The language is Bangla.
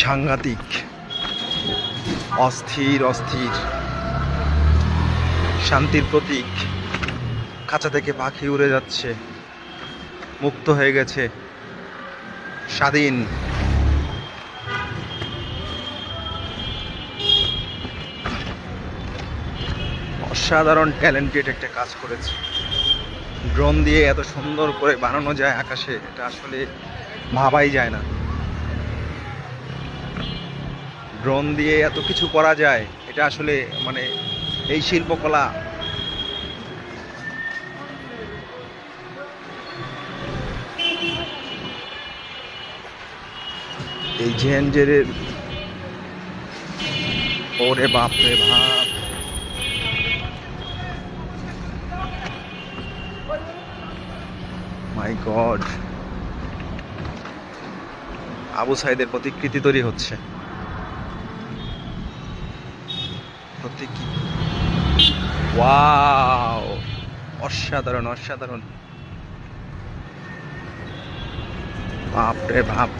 সাংঘাতিক, অস্থির অস্থির, শান্তির প্রতীক খাঁচা থেকে পাখি উড়ে যাচ্ছে, মুক্ত হয়ে গেছে, স্বাধীন। অসাধারণ ট্যালেন্টেড একটা কাজ করেছে। ড্রোন দিয়ে এত সুন্দর করে বানানো যায় আকাশে, এটা আসলে ভাবাই যায় না। ড্রোন দিয়ে এত কিছু করা যায়, এটা আসলে মানে এই শিল্পকলা। এই ঝেঞ্জেরের ওরে বাপ রে বাপ। মাই গড। আবু সাইদের প্রতিকৃতি তৈরি হচ্ছে। হতে কি? ওয়াও! অসাধারণ অসাধারণ। বাপ।